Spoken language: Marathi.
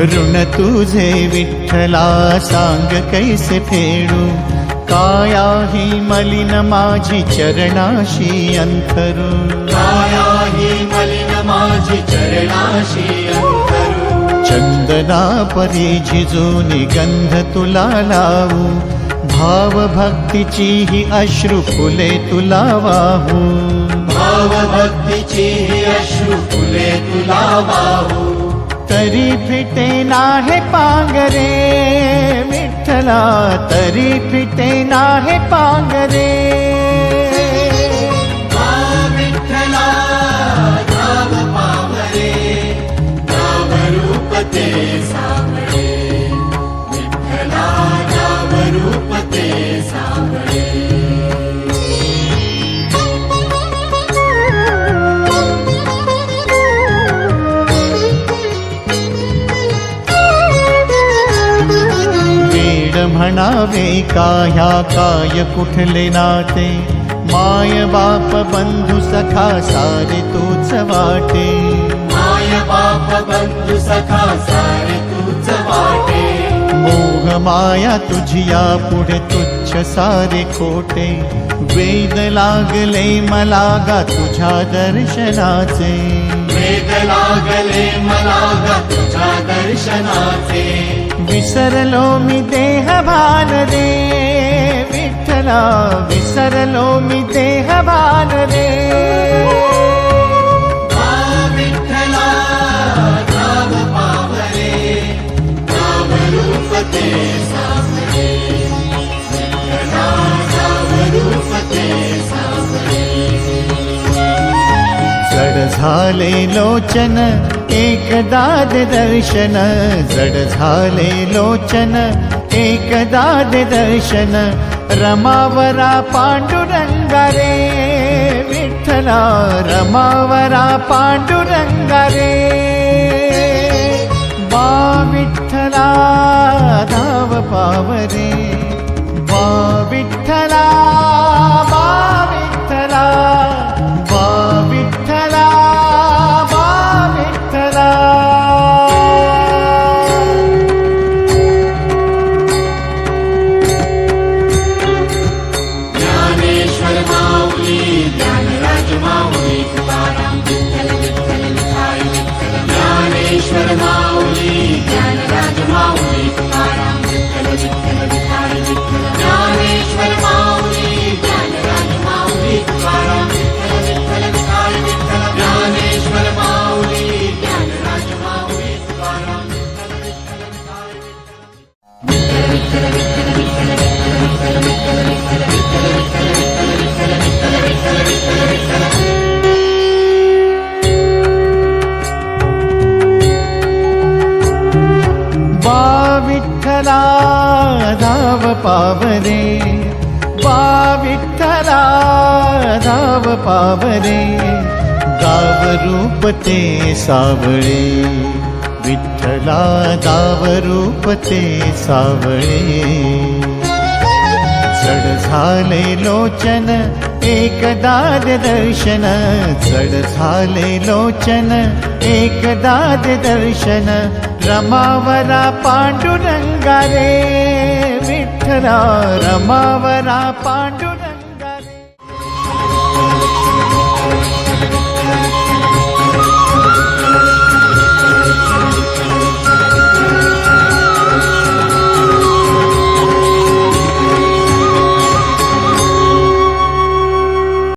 ऋण तुझे विठ्ठला सांग कैसे फेडू? काया ही मलिन माझी चरणाशी अंथरू। काया ही मलिन माझी चरणाशी चंदना परी झिजून गंध तुला लावू भाव भक्तीची ही अश्रू फुले तुला वाहू भाव भक्तीची ही अश्रू फुले तुला वाहू तरी फिटे नाहे पांगरे विठ्ठला तरी फिटे नाहे पांगरे ते सावळे विठ्ठला ते म्हणावे का ह्या काय कुठले नाते? माय बाप बंधू सखा सारे तूच वाटे. माय सखा सारे तूच वाटे तुझिया पुढे तुच्छ सारे खोटे। वेद लागले मला गा तुझ्या दर्शनाचे। वेद लागले मला ग तुझ्या दर्शनाचे। विसरलो मी देह भान रे विठ्ठला विसरलो मी देह भान रे झाले लोचन एकदाद दर्शन. जड झाले लोचन एकदाद दर्शन. रमावरा पाण्डुरङ्गरे विठ्ठला रमावरा पाण्डुरङ्गरे विठ्ठला धाव पावरे. बा विठ्ठला धाव पावरे. गाव रूप ते सावळे. विठला सावळे। सड झाले लोचन एकदा दर्शन चढ झाले लोचन एकदा दर्शन रमावरा पाण्डुरङ्गारे विठ्ठला रमावरा पाण्डुरङ्ग